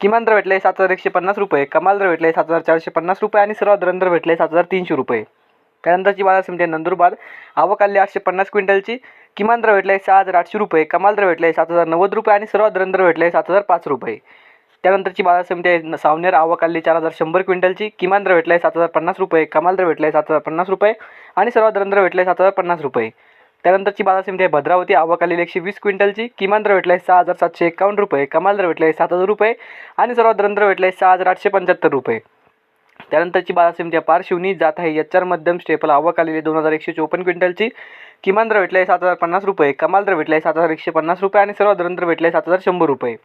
किमान दर भेटले सात हजार एकशे पन्नास रुपये कमाल दर भेटले सात हजार चारशे पन्नास रुपये आणि सर्वात दर दर भेटले सात हजार तीनशे रुपये. त्यानंतरची बाजार समिती आहे नंदुरबार. आवक आली आठशे पन्नास क्विंटलची. किमान दर भेटले सहा हजार आठशे रुपये कमाल दर भेटले सात हजार नव्वद रुपये आणि सर्वात दरंदर दर भेटले सात हजार पाच रुपये. त्यानंतरची बाजार समिती आहे सावनेर. आवक आली चार हजार शंभर क्विंटलची. किमान दर भेटले सात हजार पन्नास रुपये कमाल दर भेटले सात हजार पन्नास रुपये आणि सर्वात दर दर भेटले सात हजार पन्नास रुपये. त्यानंतरची बाजार समिती आहे भद्रावती. आवक आलेली एकशे वीस क्विंटलची. किमान दर आहे सहा हजार सातशे एकावन्न रुपये. कमाल दर भेटले सात हजार रुपये. आणि सर्वात दर भेटला आहे सहा हजार आठशे पंच्याहत्तर रुपये. त्यानंतरची बाजार समिती आहे पारशिवनी. जात आहे एच आर मध्यम स्टेपल. आवक आलेली दोन हजार एकशे चोपन्न क्विंटलची. किमान दर भेटले सात हजार पन्नास रुपये. कमाल दर भेटले सात हजार एकशे पन्नास रुपये. आणि सर्वात दर भेटला भेटले सात हजार शंभर रुपये.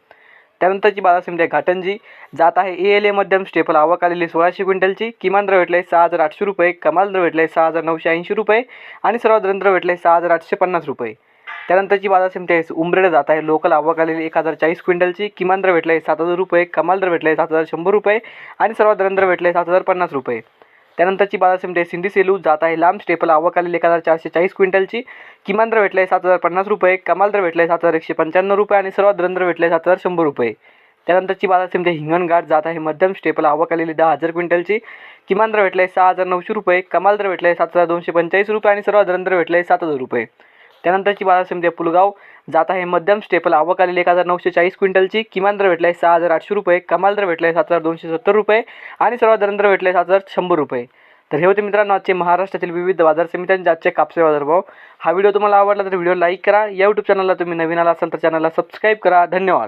त्यानंतरची बाजार समिती आहे घाटंजी. जात आहे ए एल ए मध्यम स्टेपल. आवक आलेली सोळाशे क्विंटलची. किमान दर भेटले सहा हजार आठशे रुपये. कमाल दर भेटले सहा हजार नऊशे ऐंशी रुपये. आणि सर्वात दर भेटले सहा हजार आठशे पन्नास रुपये. त्यानंतरची बाजार समिती आहे उमरेड जात आहे. लोकल आवक आलेली एक हजार चाळीस क्विंटलची. किमान दर भेटले सात हजार रुपये. कमाल दर भेटले सात हजार शंभर रुपये. आणि सर्वात दर भेटले सात हजार पन्नास रुपये. त्यानंतरची बाजार समिती आहे सिंधी सेलू जात आहे लांब. स्टेपल आवक आलेली एक हजार चारशे चाळीस क्विंटलची. किमान दर भेटले सात हजार पन्नास रुपये. कमाल दर आहे सात हजार एकशे पंच्याण्णव रुपये आणि सर्वात दर दर भेटले सात हजार शंभर रुपये. त्यानंतरची बाजार समिती हिंगणघाट जात आहे मध्यम. स्टेपल आवक आलेली दहा हजार क्विंटलची. किमान दर आहे सहा हजार नऊशे रुपये. कमाल दर भेटले सात हजार दोनशे पंचेचाळीस रुपये आणि सर्वात दर दर भेटले सात हजार रुपये. त्यानंतरची बाजार समिती आहे पुलगाव. जात आहे मध्यम स्टेपल. आवक आलेली एक हजार नऊशे चाळीस क्विंटलची. किमान दर भेटले सहा हजार आठशे रुपये. कमाल दर भेटले सात हजार दोनशे सत्तर रुपये. आणि सर्वात दर दर आहे सात हजार शंभर रुपये. तर हे होते मित्रांनो आजचे महाराष्ट्रातील विविध बाजार समित्यांचे आजचे कापसे बाजारभाव हा व्हिडिओ तुम्हाला आवडला तर व्हिडिओ लाईक करा. या यूट्यूब चॅनलला तुम्ही नवीन आला असाल तर चॅनलला सबस्क्राईब करा. धन्यवाद.